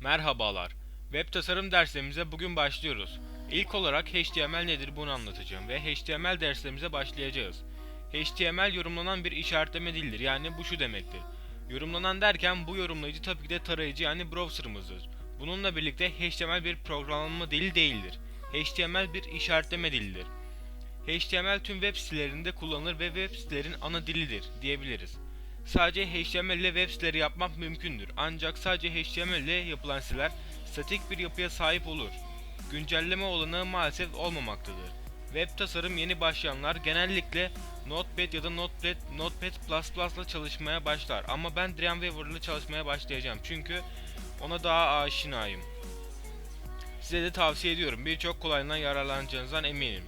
Merhabalar. Web tasarım derslerimize bugün başlıyoruz. İlk olarak HTML nedir bunu anlatacağım ve HTML derslerimize başlayacağız. HTML yorumlanan bir işaretleme dildir. Yani bu şu demektir. Yorumlanan derken bu yorumlayıcı tabii ki de tarayıcı yani browser'ımızdır. Bununla birlikte HTML bir programlama dili değildir. HTML bir işaretleme dilidir. HTML tüm web sitelerinde kullanılır ve web sitelerin ana dilidir diyebiliriz. Sadece HTML ile web siteleri yapmak mümkündür. Ancak sadece HTML ile yapılan siteler statik bir yapıya sahip olur. Güncelleme olanağı maalesef olmamaktadır. Web tasarım yeni başlayanlar genellikle Notepad ya da Notepad, Notepad++ ile çalışmaya başlar. Ama ben Dreamweaver ile çalışmaya başlayacağım çünkü ona daha aşinayım. Size de tavsiye ediyorum. Birçok kolaylığından yararlanacağınızdan eminim.